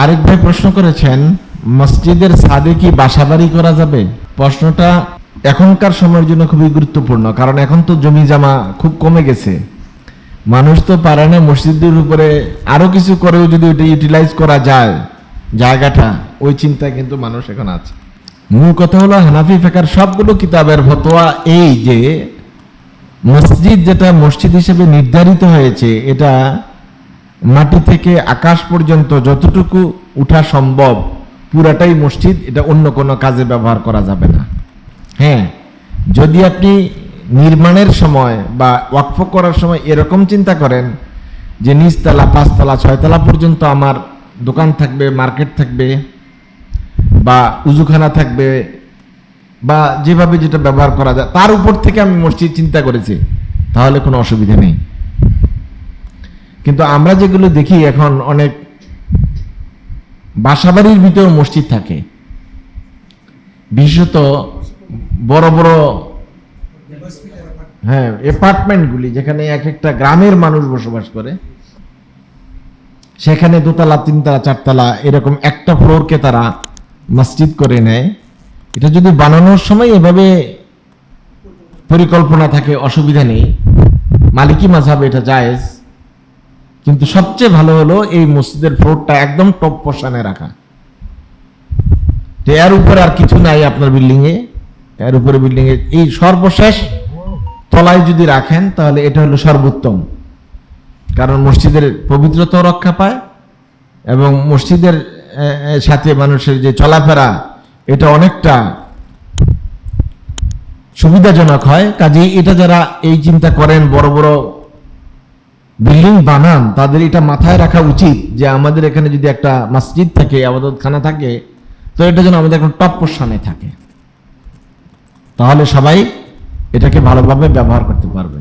আরেক ভাই প্রশ্ন করেছেন, মসজিদের ছাদে কি বাসাবাড়ি করা যাবে? প্রশ্নটা এখনকার সময়ের জন্য খুবই গুরুত্বপূর্ণ, কারণ এখন তো জমি জামা খুব কমে গেছে। মানুষ তো পারে না মসজিদের উপরে আরও কিছু করেও যদি ওটা ইউটিলাইজ করা যায়, জায়গাটা, ওই চিন্তায় কিন্তু মানুষ এখন আছে। মূল কথা হলো হানাফি ফেকার সবগুলো কিতাবের ফতোয়া এই যে, মসজিদ যেটা মসজিদ হিসেবে নির্ধারিত হয়েছে, এটা মাটি থেকে আকাশ পর্যন্ত যতটুকু উঠা সম্ভব, পুরাটাই মসজিদ, এটা অন্য কোনো কাজে ব্যবহার করা যাবে না। হ্যাঁ যদি আপনি নির্মাণের সময় বা ওয়াকফ করার সময় এরকম চিন্তা করেন যে নিচতলা, পাঁচতলা, ছয়তলা পর্যন্ত আমার দোকান থাকবে, মার্কেট থাকবে বা উজুখানা থাকবে বা যেভাবে যেটা ব্যবহার করা যায়, তার উপর থেকে আমি মসজিদ চিন্তা করেছি, তাহলে কোনো অসুবিধা নেই। কিন্তু আমরা যেগুলো দেখি এখন অনেক বাসাবাড়ির ভিতরেও মসজিদ থাকে। বিশেষত বড় বড় হ্যাঁ অ্যাপার্টমেন্টগুলি যেখানে এক একটা গ্রামের মানুষ বসবাস করে, সেখানে দোতলা, তিনতলা, চারতলা এরকম একটা ফ্লোরকে তারা মসজিদ করে নেয়। এটা যদি বানানোর সময় এভাবে পরিকল্পনা থাকে, অসুবিধা নেই। মালিকি মাঝাবে এটা জায়েজ। কিন্তু সবচেয়ে ভালো হলো এই মসজিদের ফ্লোরটা একদম টপ পোর্শনে রাখা। এর উপরে আর কিছু নাই আপনার বিল্ডিং এ। এর উপরে বিল্ডিং এ এই সর্বশেষ তলায় যদি রাখেন, তাহলে এটা হলো সর্বোত্তম। কারণ মসজিদের পবিত্রতা রক্ষা পায় এবং মসজিদের সাথে মানুষের যে চলাফেরা, এটা অনেকটা সুবিধাজনক হয়। কাজে এটা যারা এই চিন্তা করেন, বড় বড় বিল্ডিং বানান, তাদের এটা মাথায় রাখা উচিত যে আমাদের এখানে যদি একটা মসজিদ থাকে, আবাদতখানা থাকে, তো এটা যেন আমাদের এখন টপ পোষণে থাকে। তাহলে সবাই এটাকে ভালোভাবে ব্যবহার করতে পারবে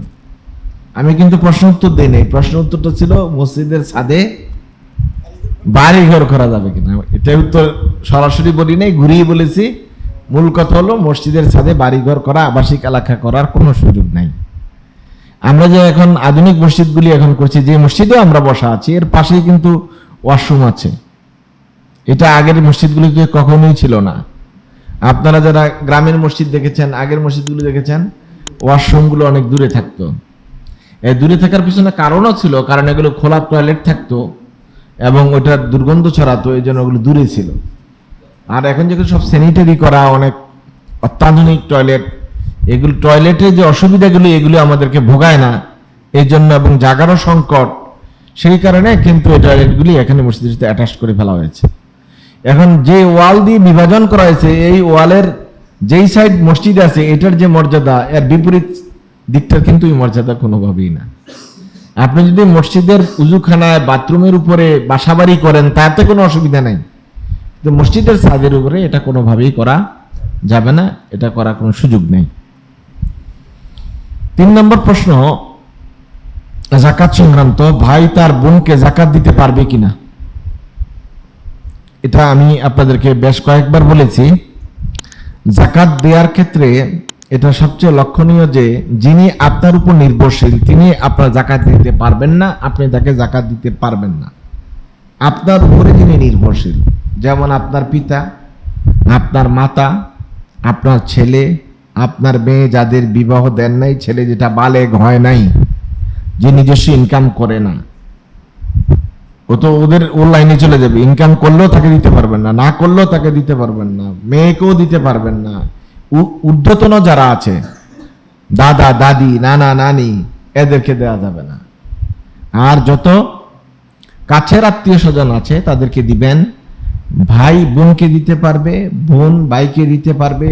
আমি কিন্তু প্রশ্ন উত্তর দিই নাই। প্রশ্ন উত্তরটা ছিল, মসজিদের ছাদে বাড়ি ঘর করা যাবে কিনা? এটা উত্তর সরাসরি বলি নাই, ঘুরিয়ে বলেছি। মূল কথা হলো, মসজিদের ছাদে বাড়ি ঘর করা, আবাসিক এলাকা করার কোনো সুযোগ নাই। আমরা যে এখন আধুনিক মসজিদগুলি এখন করছি, যে মসজিদে আমরা বসা আছি, এর পাশেই কিন্তু ওয়াশরুম আছে। এটা আগের মসজিদগুলিতে কখনোই ছিল না। আপনারা যারা গ্রামের মসজিদ দেখেছেন, আগের মসজিদগুলো দেখেছেন, ওয়াশরুমগুলো অনেক দূরে থাকতো। এই দূরে থাকার পিছনে কারণও ছিল, কারণ এগুলো খোলা টয়লেট থাকতো এবং ওটার দুর্গন্ধ ছড়াতো, এই জন্য ওগুলো দূরে ছিল। আর এখন যেগুলো সব স্যানিটারি করা, অনেক অত্যাধুনিক টয়লেট এগুলো টয়লেটের যে অসুবিধাগুলো, এগুলো আমাদেরকে ভোগায় না। এই জন্য এবং জাগারও সংকট। সেই কারণে কিন্তু এই টয়লেটগুলি এখানে মসজিদের সাথে অ্যাটাচ করে ফেলা হয়েছে। এখন যে ওয়াল দিয়ে বিভাজন করা হয়েছে, এই ওয়ালের যেই সাইড মসজিদ আছে, এটার যে মর্যাদা, এর বিপরীত দিকটার কিন্তু এই মর্যাদা কোনোভাবেই না। আপনি যদি মসজিদের উজুখানায় বাথরুমের উপরে বাসাবাড়ি করেন, তাতে কোনো অসুবিধা নাই। কিন্তু মসজিদের ছাদের উপরে এটা কোনোভাবেই করা যাবে না, এটা করার কোনো সুযোগ নেই। তিন নম্বর প্রশ্ন, জাকাত সংক্রান্ত ভাই তার বোনকে জাকাত দিতে পারবে কিনা? এটা আমি আপনাদেরকে বেশ কয়েকবার বলেছি। জাকাত দেওয়ার ক্ষেত্রে এটা সবচেয়ে লক্ষণীয় যে, যিনি আপনার উপর নির্ভরশীল, তিনি আপনার জাকাত দিতে পারবেন না, আপনি তাকে জাকাত দিতে পারবেন না। আপনার উপরে যিনি নির্ভরশীল, যেমন আপনার পিতা, আপনার মাতা, আপনার ছেলে আপনার মেয়ে যাদের বিবাহ দেন নাই, ছেলে যেটা বালেগ হয় নাই, যে নিজস্ব ইনকাম করে না, ও তো ওদের ওর লাইনে চলে যাবে। ইনকাম করলেও তাকে দিতে পারবেন না না করলেও তাকে দিতে পারবেন না, মেয়েকেও দিতে পারবেন না। ঊর্ধ্বতন যারা আছে, দাদা, দাদি, নানা, নানি, এদেরকে দেওয়া যাবে না। আর যত কাছের আত্মীয় স্বজন আছে, তাদেরকে দিবেন। ভাই বোনকে দিতে পারবে, বোন ভাইকে দিতে পারবে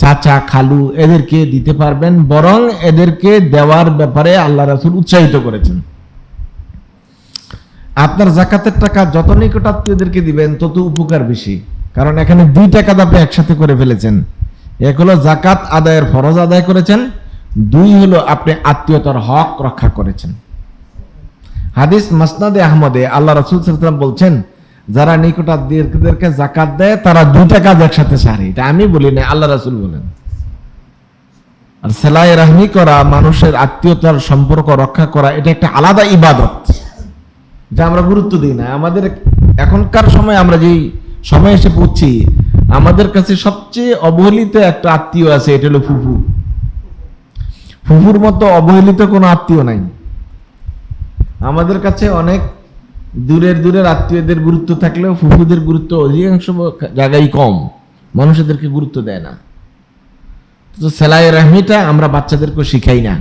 চাচা, খালু এদেরকে দিতে পারবেন, বরং এদেরকে দেওয়ার ব্যাপারে আল্লাহ রাসুল উৎসাহিত করেছেন। আপনার জাকাতের টাকা যত নিকট আত্মীয়দেরকে দিবেন, তত উপকার বেশি। কারণ এখানে দুই টাকা আপনি একসাথে করে ফেলেছেন। এক হলো জাকাত আদায়ের ফরজ আদায় করেছেন, দুই হলো আপনি আত্মীয়তার হক রক্ষা করেছেন। হাদিস মাসনাদে আহমদে আল্লাহ রসুল সাল্লাম বলছেন যারা নিকট আত্মীয়দেরকে জাকাত দেয়, তারা দুইটা কাজ একসাথে সারে। এটা আমি বলি না, আল্লাহ রাসুল বলেন। আর সেলাই রাহমি করা, মানুষের আত্মীয়তার সম্পর্ক রক্ষা করা, এটা একটা আলাদা ইবাদত। যা আমরা গুরুত্ব দিই না। আমাদের এখনকার সময় আমরা যেই সময় এসে পড়ছি, আমাদের কাছে সবচেয়ে অবহেলিত একটা আত্মীয় আছে, এটা হলো ফুফু। ফুফুর মতো অবহেলিত কোনো আত্মীয় নাই। আমাদের কাছে অনেক দূরের দূরের আত্মীয়দের গুরুত্ব থাকলেও ফুফুদের গুরুত্ব অধিকাংশ জায়গায় কম। মানুষ এদেরকে গুরুত্ব দেয় না। তো সেলাই রাহমিটা আমরা বাচ্চাদেরকে শিখাই না।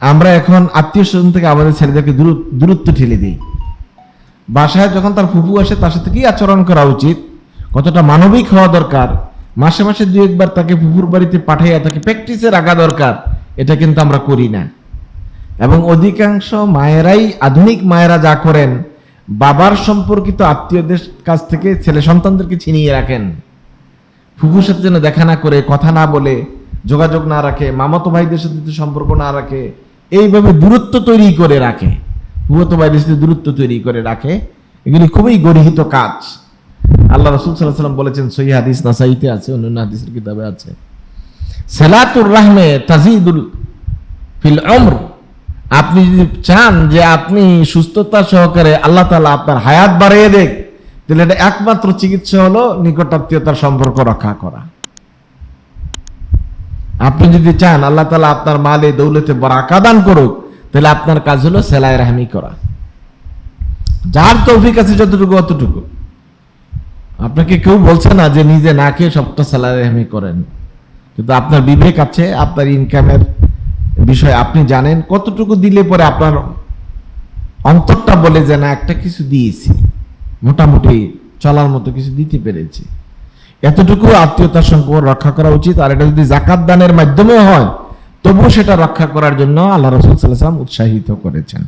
আমরা এখন আত্মীয় স্বজন থেকে আমাদের ছেলেদেরকে দূরত্ব ঠেলে দিই। বাসায় যখন তার ফুফু আসে, তার সাথে কি আচরণ করা উচিত? কতটা মানবিক হওয়া দরকার? মাসে মাসে দু একবার তাকে ফুফুর বাড়িতে পাঠাইয়া তাকে প্র্যাকটিসে রাখা দরকার। এটা কিন্তু আমরা করি না। এবং অধিকাংশ মায়েরাই, আধুনিক মায়েরা যা করেন, বাবার সম্পর্কিত আত্মীয়দের কাছ থেকে ছেলে সন্তানদেরকে ছিনিয়ে রাখেন। ফুফুর সাথে যেন দেখা না করে, কথা না বলে, যোগাযোগ না রাখে, মামাতো ভাইদের সাথে সম্পর্ক না রাখে, এইভাবে দূরত্ব তৈরি করে রাখে। ফুফতো ভাইদের সাথে দূরত্ব তৈরি করে রাখে। এগুলি খুবই গরিহিত কাজ। আল্লাহ রসুল সাল্লাহ সাল্লাম বলেছেন, সহি হাদিস নাসাইতে আছে, অন্যান্য হাদিসের কিতাবে আছে। সেলাতুর রাহমে তাজিদুল ফিল অমর আপনি যদি চান যে আপনি সুস্থতা সহকারে আল্লাহ তালা আপনার হায়াত বাড়িয়ে দেখ তাহলে এটা একমাত্র চিকিৎসা হলো নিকটাত্মীয়তার সম্পর্ক রক্ষা করা। আপনি যদি চান আল্লাহ তালা আপনার মালে দৌলতে বরাকা দান করুক, তাহলে আপনার কাজ হলো সেলাই রাহমি করা। যার তৌফিক আছে যতটুকু অতটুকু। আপনাকে কেউ বলছে না যে নিজে না খেয়ে সবটা সেলাই রাহমি করেন। কিন্তু আপনার বিবেক আছে, আপনার ইনকামের বিষয় আপনি জানেন, কতটুকু দিলে পরে আপনার অন্তরটা বলে যে, না, একটা কিছু দিয়েছি, মোটামুটি চলার মতো কিছু দিতে পেরেছি। এতটুকু আত্মীয়তার সম্পর্ক রক্ষা করা উচিত, আর এটা যদি জাকাত দানের মাধ্যমে হয়, তবুও সেটা রক্ষা করার জন্য আল্লাহ রসুল সাল্লাম উৎসাহিত করেছেন।